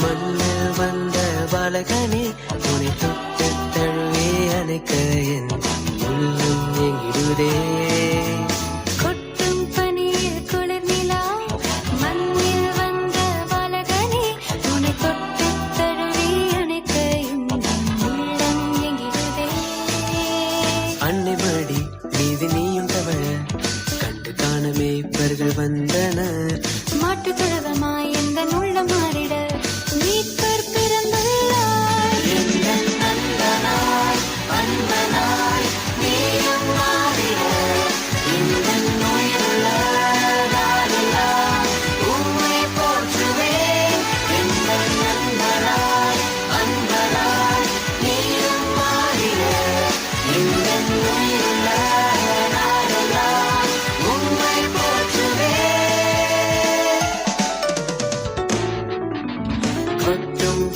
மண்ணு வந்த பாலகனே உனை தொட்டு தழுவே அணைக்க என் உள்ளும் எங்கிடுதே. அன்னை மடி மீது நீயும் தவழ கண்டு காண மேய்ப்பர்கள் வந்த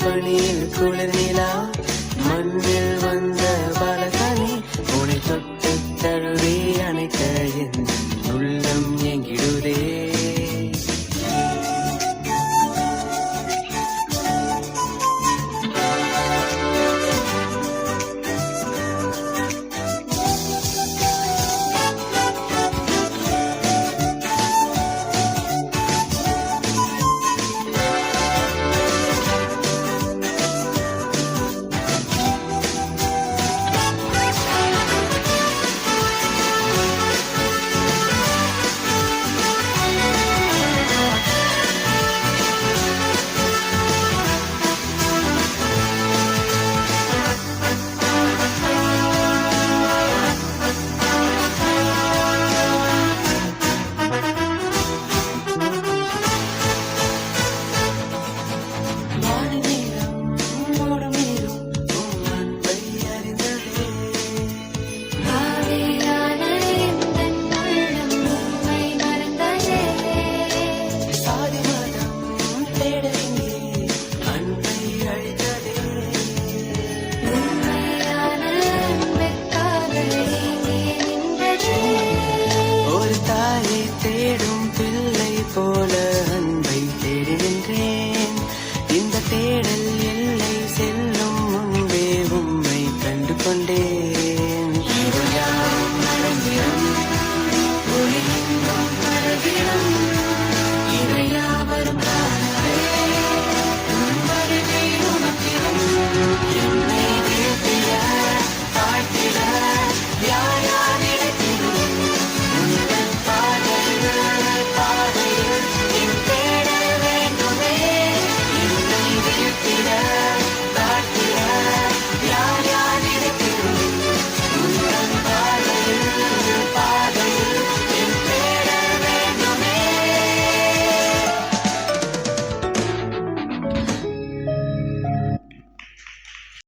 பணியில் குளிர்நிலா மண்ணில் வந்து ಮಾಡ್ಕೊಂಡೆ